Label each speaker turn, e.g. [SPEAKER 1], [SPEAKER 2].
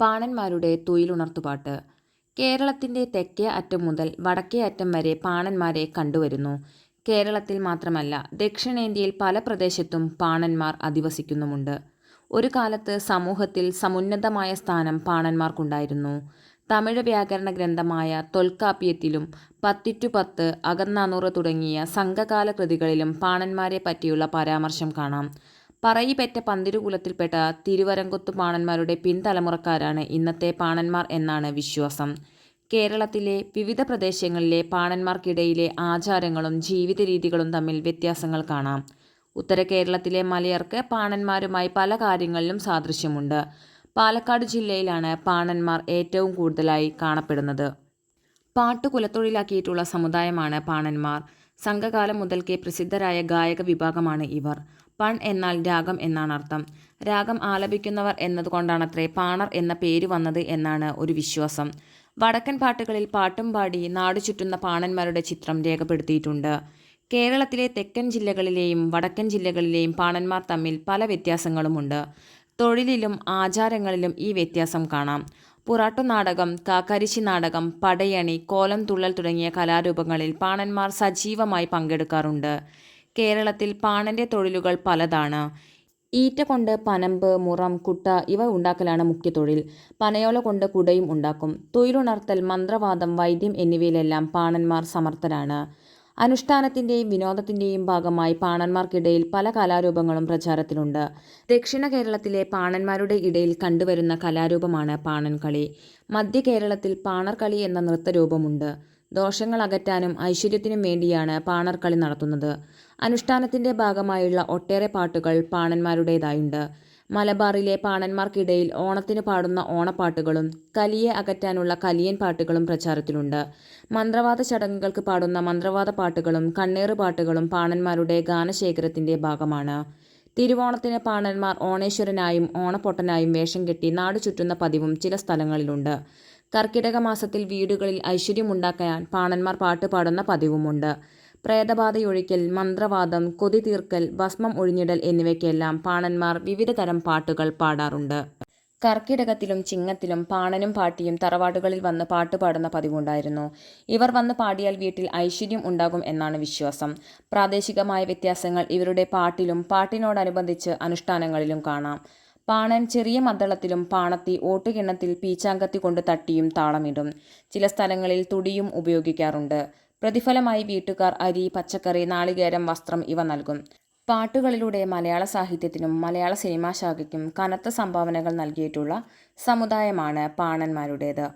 [SPEAKER 1] പാണന്മാരുടെ തൊഴിലുണർത്തുപാട്ട് കേരളത്തിന്റെ തെക്കേ അറ്റം മുതൽ വടക്കേ അറ്റം വരെ പാണന്മാരെ കണ്ടുവരുന്നു. കേരളത്തിൽ മാത്രമല്ല ദക്ഷിണേന്ത്യയിൽ പല പ്രദേശത്തും പാണന്മാർ അധിവസിക്കുന്നുമുണ്ട്. ഒരു കാലത്ത് സമൂഹത്തിൽ സമുന്നതമായ സ്ഥാനം പാണന്മാർക്കുണ്ടായിരുന്നു. തമിഴ് വ്യാകരണ ഗ്രന്ഥമായ തൊൽക്കാപ്പിയത്തിലും പത്തിറ്റു-പത്ത്, അകന്നാനൂറ് തുടങ്ങിയ സംഘകാല കൃതികളിലും പാണന്മാരെ പറ്റിയുള്ള പരാമർശം കാണാം. പറയിപെറ്റ പന്തിരുകുലത്തിൽപ്പെട്ട തിരുവരംകുത്ത് പാണന്മാരുടെ പിൻതലമുറക്കാരാണ് ഇന്നത്തെ പാണന്മാർ എന്നാണ് വിശ്വാസം. കേരളത്തിലെ വിവിധ പ്രദേശങ്ങളിലെ പാണന്മാർക്കിടയിലെ ആചാരങ്ങളും ജീവിത രീതികളും തമ്മിൽ വ്യത്യാസങ്ങൾ കാണാം. ഉത്തര കേരളത്തിലെ മലയർക്ക് പാണന്മാരുമായി പല കാര്യങ്ങളിലും സാദൃശ്യമുണ്ട്. പാലക്കാട് ജില്ലയിലാണ് പാണന്മാർ ഏറ്റവും കൂടുതലായി കാണപ്പെടുന്നത്. പാട്ട് കുലത്തൊഴിലാക്കിയിട്ടുള്ള സമുദായമാണ് പാണന്മാർ. സംഘകാലം മുതൽക്കേ പ്രസിദ്ധരായ ഗായക വിഭാഗമാണ് ഇവർ. പൺ എന്നാൽ രാഗം എന്നാണ് അർത്ഥം രാഗം ആലപിക്കുന്നവർ എന്നതുകൊണ്ടാണത്രേ പാണർ എന്ന പേര് വന്നത് എന്നാണ് ഒരു വിശ്വാസം. വടക്കൻ പാട്ടുകളിൽ പാട്ടും പാടി നാടുചുറ്റുന്ന പാണന്മാരുടെ ചിത്രം രേഖപ്പെടുത്തിയിട്ടുണ്ട്. കേരളത്തിലെ തെക്കൻ ജില്ലകളിലെയും വടക്കൻ ജില്ലകളിലെയും പാണന്മാർ തമ്മിൽ പല വ്യത്യാസങ്ങളുമുണ്ട്. തൊഴിലിലും ആചാരങ്ങളിലും ഈ വ്യത്യാസം കാണാം. പുറാട്ടു നാടകം കാക്കരിശി നാടകം, പടയണി, കോലം തുള്ളൽ തുടങ്ങിയ കലാരൂപങ്ങളിൽ പാണന്മാർ സജീവമായി പങ്കെടുക്കാറുണ്ട്. കേരളത്തിൽ പാണന്റെ തൊഴിലുകൾ പലതാണ്. ഈറ്റ കൊണ്ട് പനമ്പ്, മുറം, കുട്ട ഇവ ഉണ്ടാക്കലാണ് മുഖ്യ തൊഴിൽ പനയോല കൊണ്ട് കുടയും ഉണ്ടാക്കും. തൊഴിലുണർത്തൽ, മന്ത്രവാദം, വൈദ്യം എന്നിവയിലെല്ലാം പാണന്മാർ സമർത്ഥരാണ്. അനുഷ്ഠാനത്തിന്റെയും വിനോദത്തിന്റെയും ഭാഗമായി പാണന്മാർക്കിടയിൽ പല കലാരൂപങ്ങളും പ്രചാരത്തിലുണ്ട്. ദക്ഷിണ കേരളത്തിലെ പാണന്മാരുടെ ഇടയിൽ കണ്ടുവരുന്ന കലാരൂപമാണ് പാണൻകളി. മധ്യ കേരളത്തിൽ പാണർകളി എന്ന നൃത്തരൂപമുണ്ട്. ദോഷങ്ങൾ അകറ്റാനും ഐശ്വര്യത്തിനും വേണ്ടിയാണ് പാണർകളി നടത്തുന്നത്. അനുഷ്ഠാനത്തിന്റെ ഭാഗമായുള്ള ഒട്ടേറെ പാട്ടുകൾ പാണന്മാരുടേതായുണ്ട്. മലബാറിലെ പാണന്മാർക്കിടയിൽ ഓണത്തിന് പാടുന്ന ഓണപ്പാട്ടുകളും കലിയെ അകറ്റാനുള്ള കലിയൻ പാട്ടുകളും പ്രചാരത്തിലുണ്ട്. മന്ത്രവാദ ചടങ്ങുകൾക്ക് പാടുന്ന മന്ത്രവാദ പാട്ടുകളും കണ്ണേറ് പാട്ടുകളും പാണന്മാരുടെ ഗാനശേഖരത്തിന്റെ ഭാഗമാണ്. തിരുവോണത്തിന് പാണന്മാർ ഓണേശ്വരനായും ഓണപ്പൊട്ടനായും വേഷം കെട്ടി നാട് ചുറ്റുന്ന പതിവും ചില സ്ഥലങ്ങളിലുണ്ട്. കർക്കിടക മാസത്തിൽ വീടുകളിൽ ഐശ്വര്യമുണ്ടാക്കാൻ പാണന്മാർ പാട്ട് പാടുന്ന പതിവുമുണ്ട്. പ്രേതബാധയൊഴിക്കൽ, മന്ത്രവാദം, കൊതി തീർക്കൽ, ഭസ്മം ഒഴിഞ്ഞിടൽ എന്നിവയ്ക്കെല്ലാം പാണന്മാർ വിവിധ തരം പാട്ടുകൾ പാടാറുണ്ട്. കർക്കിടകത്തിലും ചിങ്ങത്തിലും പാണനും പാട്ടിയും തറവാടുകളിൽ വന്ന് പാട്ട് പാടുന്ന പതിവുണ്ടായിരുന്നു. ഇവർ വന്ന് പാടിയാൽ വീട്ടിൽ ഐശ്വര്യം ഉണ്ടാകും എന്നാണ് വിശ്വാസം. പ്രാദേശികമായ വ്യത്യാസങ്ങൾ ഇവരുടെ പാട്ടിലും പാട്ടിനോടനുബന്ധിച്ച് അനുഷ്ഠാനങ്ങളിലും കാണാം. പാണൻ ചെറിയ മദ്ദളത്തിലും പാണത്തി ഓട്ടുകിണ്ണത്തിൽ പീച്ചാങ്കത്തി കൊണ്ട് തട്ടിയും താളമിടും. ചില സ്ഥലങ്ങളിൽ തുടിയും ഉപയോഗിക്കാറുണ്ട്. പ്രതിഫലമായി വീട്ടുകാർ അരി, പച്ചക്കറി, നാളികേരം, വസ്ത്രം ഇവ നൽകും. പാട്ടുകളിലൂടെ മലയാള സാഹിത്യത്തിനും മലയാള സിനിമാശാഖയ്ക്കും കനത്ത സംഭാവനകൾ നൽകിയിട്ടുള്ള സമുദായമാണ് പാണന്മാരുടേത്.